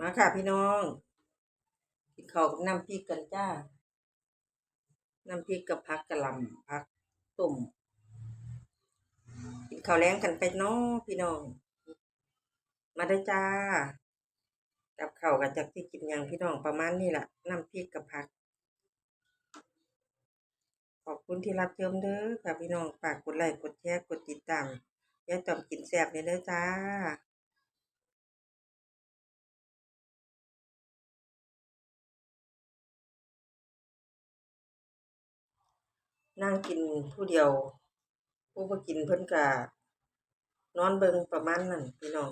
มาค่ะพี่น้องกินข้าวกับน้ำพริกกันจ้า น้ำพริกกับผักกะลำผักต้มกินข้าวแรงกันไปเนาะพี่น้อง มาได้จ้า กับข้าวกันจากที่กินอย่างพี่น้องประมาณนี้แหละน้ำพริกกับผัก ขอบคุณที่รับชมเด้อค่ะพี่น้องฝากกดไลค์กดแชร์กดติดตามยายต่อมกินแซ่บเนี่ยเด้อจ้า นั่งกินผู้เดียว ผู้บ่กินเพิ่นก็นอนเบิ่งประมาณนั้นพี่น้อง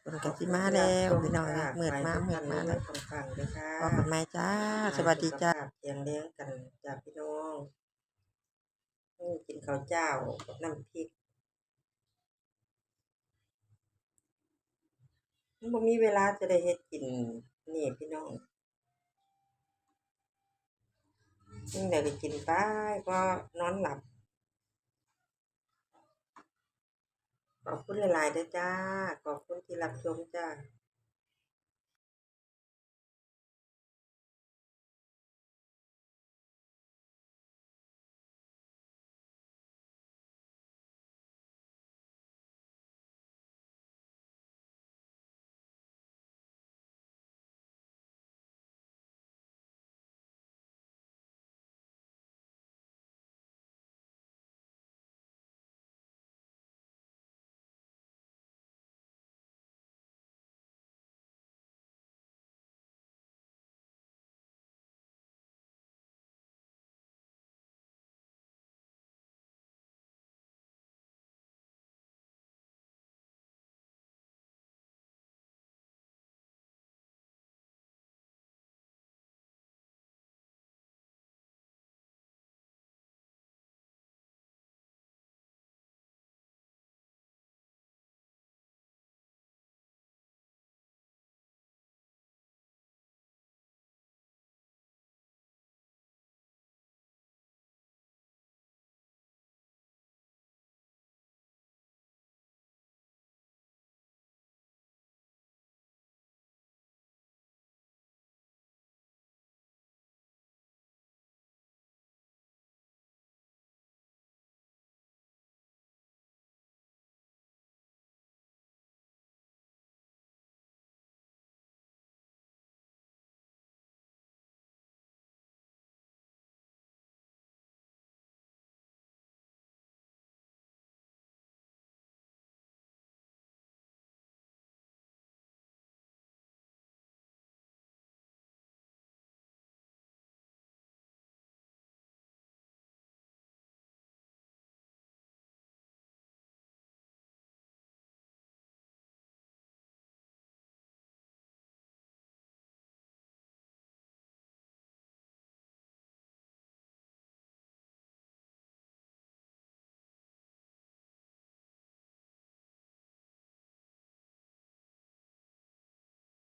เพิ่นก็สิมาแล้วพี่น้องจ้ามืดมามืดมาแล้วฟังๆเด้อค่ะพอกันไหมจ้า สวัสดีจ้าเสียงเลี้ยงกันจ้าพี่น้องอืมกินข้าวเจ้ากับน้ำพริกมันบ่มีเวลาจะได้เฮ็ดกินนี่พี่น้อง นี่เดี๋ยวก็กินไปก็นอนหลับ ขอบคุณหลายๆเด้อจ้า ขอบคุณที่รับชมจ้า